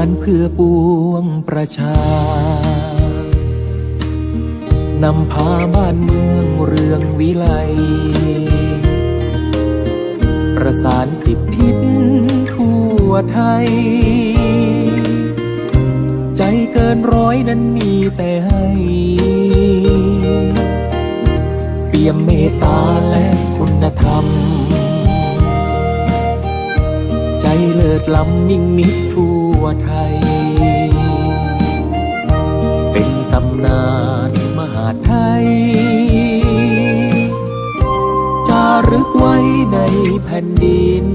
านเพื่อปวงประชานำพาบ้านเมืองเรืองวิไล ประสานสิบทิศทั่วไทย ใจเกินร้อยนั้นมีแต่ให้ เปี่ยมเมตตาและคุณธรรม ใจเลิศล้ำนิ่งมิตรทั่ว วไทย เป็นตำนานมหาไทย จารึกไว้ในแผ่นดิน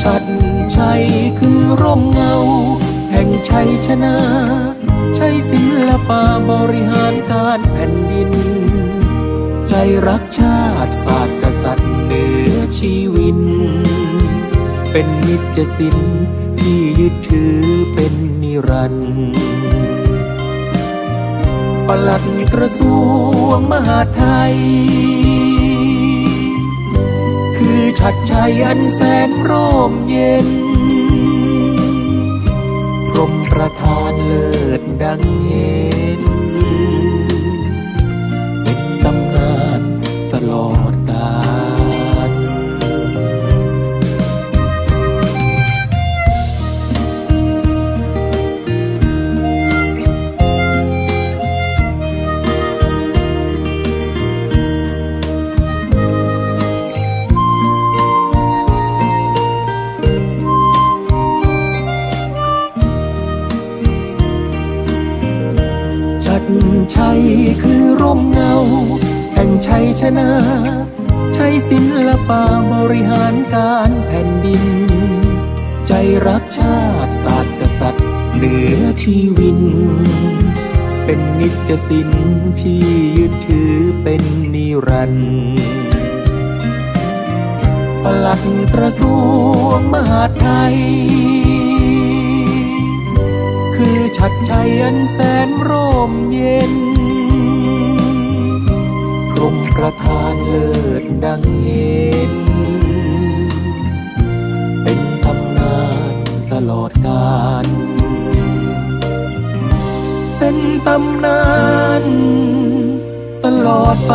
ชัดชัยคือร่มเงา แห่งชัยชนะ ใช้ศิลปะบริหารการแผ่นดิน ใจรักชาติศาสตร์กษัตริย์เหนือชีวิน เป็นมิจสินที่ยึดถือเป็นนิรันดร์ปลัดกระทรวงมหาดไทย คือชัดชัยอันแสนร่มเย็น ชัยคือร่มเงา แห่งชัยชนะ ใช้ศิลปะบริหารการแผ่นดิน ใจรักชาติศาสตร์กษัตริย์เหนือชีวิน เป็นนิจสินที่ยึดถือเป็นนิรันดร์ปลัดกระทรวงมหาดไทย คือชัดชัยอันแสนร่มเย็นพรหมประธานเลิศดังเห็น เป็นตำนานตลอดกาลเป็นตำนานตลอดไป